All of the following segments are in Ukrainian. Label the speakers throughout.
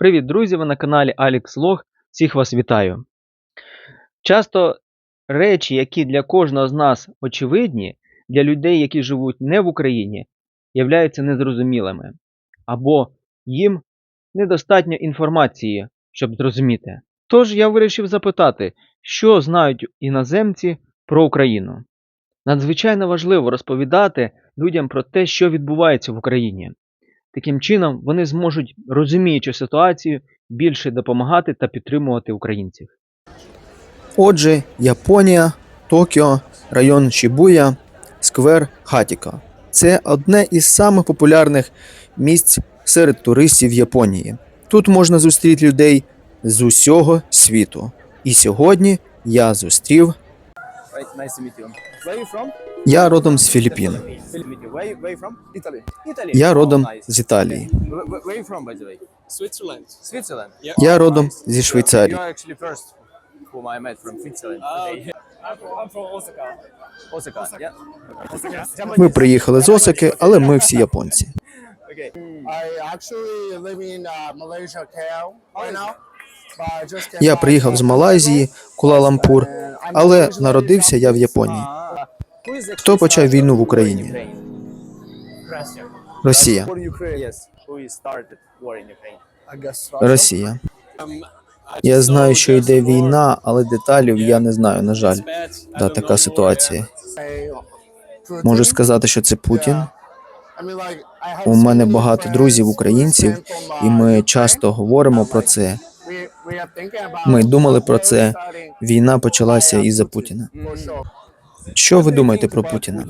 Speaker 1: Привіт, друзі! Ви на каналі Alex Log. Всіх вас вітаю. Часто речі, які для кожного з нас очевидні, для людей, які живуть не в Україні, являються незрозумілими, або їм недостатньо інформації, щоб зрозуміти. Тож я вирішив запитати, що знають іноземці про Україну. Надзвичайно важливо розповідати людям про те, що відбувається в Україні. Таким чином, вони зможуть, розуміючи ситуацію, більше допомагати та підтримувати українців.
Speaker 2: Отже, Японія, Токіо, район Шібуя, сквер Хатіка. Це одне із самих популярних місць серед туристів Японії. Тут можна зустріти людей з усього світу. І сьогодні я зустрів.
Speaker 3: Right, nice to meet you. Where are you from?
Speaker 2: Я родом з Філіппін. Я родом
Speaker 3: Oh,
Speaker 2: з Італії. Я
Speaker 3: Oh,
Speaker 2: родом зі Швейцарії.
Speaker 4: Oh.
Speaker 2: Ми приїхали з Осаки, але ми всі японці.
Speaker 5: Uh,
Speaker 2: Я приїхав з Малайзії,
Speaker 5: I'm
Speaker 2: але народився я в Японії.
Speaker 3: Ah.
Speaker 2: Хто почав війну в Україні? Росія. Росія.
Speaker 4: Um,
Speaker 2: Я знаю, що йде війна, але деталів я не знаю, на жаль. Да, така ситуація. Можу сказати, що це Путін. У мене багато друзів українців, і
Speaker 5: uh,
Speaker 2: ми часто говоримо про це. Ми думали про це. Війна почалася
Speaker 5: uh,
Speaker 2: із-за Путіна. Що ви думаєте про Путіна?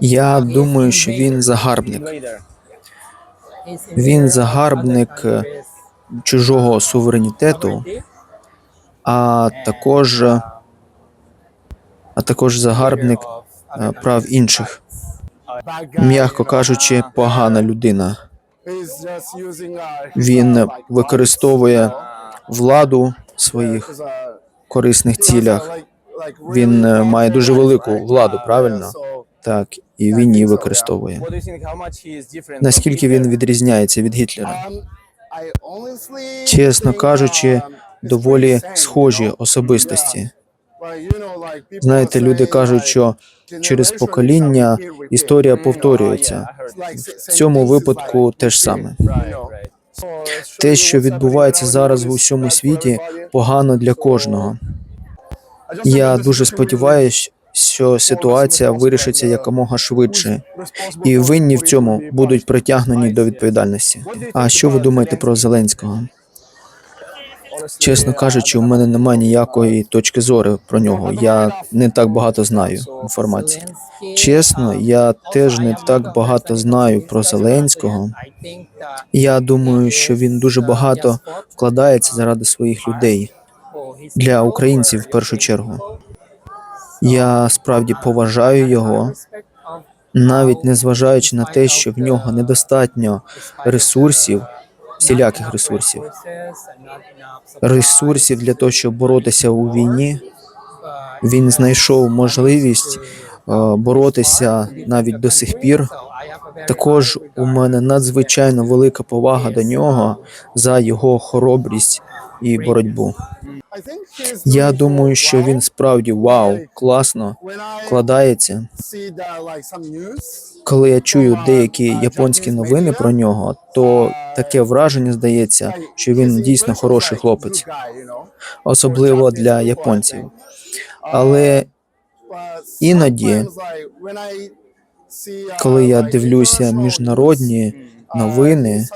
Speaker 2: Я думаю, що він загарбник. Він загарбник е, чужого суверенітету, а також, а також загарбник е, прав інших. М'яко кажучи, погана людина. Він використовує владу своїх корисних
Speaker 5: uh,
Speaker 2: цілях. Він е, має дуже велику владу,
Speaker 5: Uh,
Speaker 2: правильно? Так, і він її використовує. Наскільки він відрізняється від Гітлера?
Speaker 5: um,
Speaker 2: Чесно кажучи,
Speaker 5: um,
Speaker 2: доволі схожі особистості. Знаєте, люди кажуть, що через покоління історія
Speaker 5: Mm,
Speaker 2: повторюється.
Speaker 3: Oh,
Speaker 2: В цьому випадку
Speaker 5: like
Speaker 2: те ж
Speaker 5: repeating,
Speaker 2: саме. Те, що відбувається зараз в усьому світі, погано для кожного. Я дуже сподіваюся, що ситуація вирішиться якомога швидше, і винні в цьому будуть притягнені до відповідальності. А що ви думаєте про Зеленського? Чесно
Speaker 3: uh,
Speaker 2: кажучи, у мене немає ніякої точки зору про нього. Я не так багато знаю інформації. Чесно, я теж не так багато знаю про Зеленського. Я думаю, що він дуже багато вкладається заради своїх людей для українців в першу чергу. Я справді поважаю його, навіть незважаючи на те, що в нього недостатньо ресурсів, всіляких ресурсів, ресурсів для того, щоб боротися у війні. Він знайшов можливість е, боротися навіть до сих пір. Також у мене надзвичайно велика повага до нього за його хоробрість і боротьбу. Я думаю, що він справді вау, класно вкладається. Коли я чую деякі японські новини про нього, то таке враження здається, що він дійсно хороший хлопець, особливо для японців. Але іноді, коли я дивлюся міжнародні новини,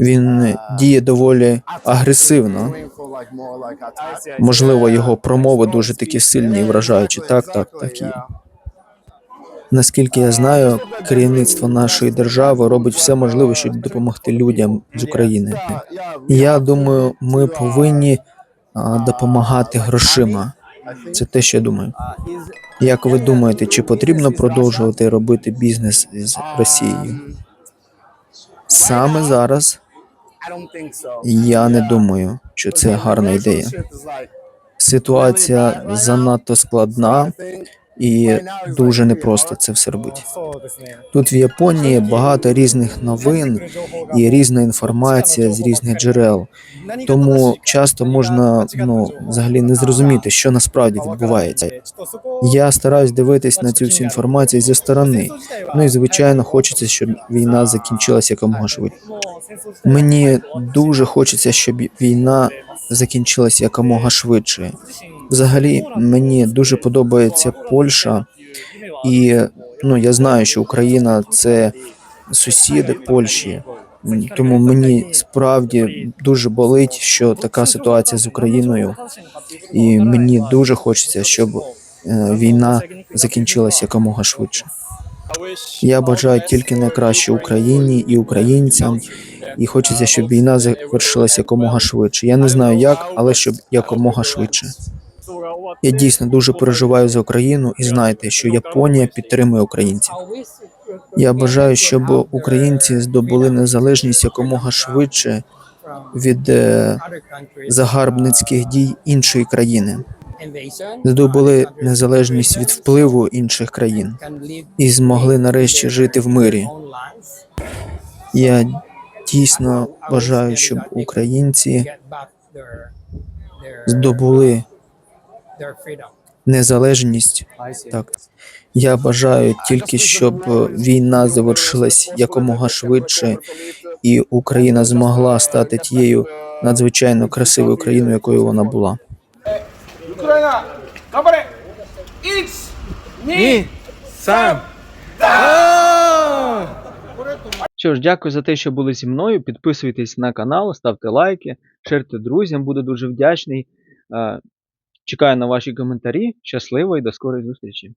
Speaker 2: він діє доволі агресивно. Можливо, його промови дуже такі сильні і вражаючі. Так, так, так є. Наскільки я знаю, керівництво нашої держави робить все можливе, щоб допомогти людям з України. Я думаю, ми повинні допомагати грошима. Це те, що я думаю. Як ви думаєте, чи потрібно продовжувати робити бізнес з Росією? Саме зараз я не думаю, що це гарна ідея. Ситуація занадто складна, і дуже непросто це все робити. Тут в Японії багато різних новин і різна інформація з різних джерел. Тому часто можна ну взагалі не зрозуміти, що насправді відбувається. Я стараюсь дивитись на цю всю інформацію зі сторони. Ну і звичайно, хочеться, щоб війна закінчилася якомога швидше. Мені дуже хочеться, щоб війна закінчилася якомога швидше. Взагалі, мені дуже подобається Польща, і ну я знаю, що Україна це сусіди Польщі. Тому мені справді дуже болить, що така ситуація з Україною, і мені дуже хочеться, щоб е, війна закінчилася якомога швидше. Я бажаю тільки найкраще Україні і українцям, і хочеться, щоб війна завершилася якомога швидше. Я не знаю як, але щоб якомога швидше. Я дійсно дуже переживаю за Україну і знайте, що Японія підтримує українців. Я бажаю, щоб українці здобули незалежність якомога швидше від е, загарбницьких дій іншої країни, здобули незалежність від впливу інших країн і змогли нарешті жити в мирі. Я дійсно бажаю, щоб українці здобули незалежність. Так я бажаю тільки, щоб війна завершилась якомога швидше, і Україна змогла стати тією надзвичайно красивою країною, якою вона була.
Speaker 6: Україна добре ні сам.
Speaker 1: Що ж, дякую за те, що були зі мною. Підписуйтесь на канал, ставте лайки, шерте друзям, буду дуже вдячний. Е, Чекаю на ваші коментарі. Щасливо і до скорої зустрічі!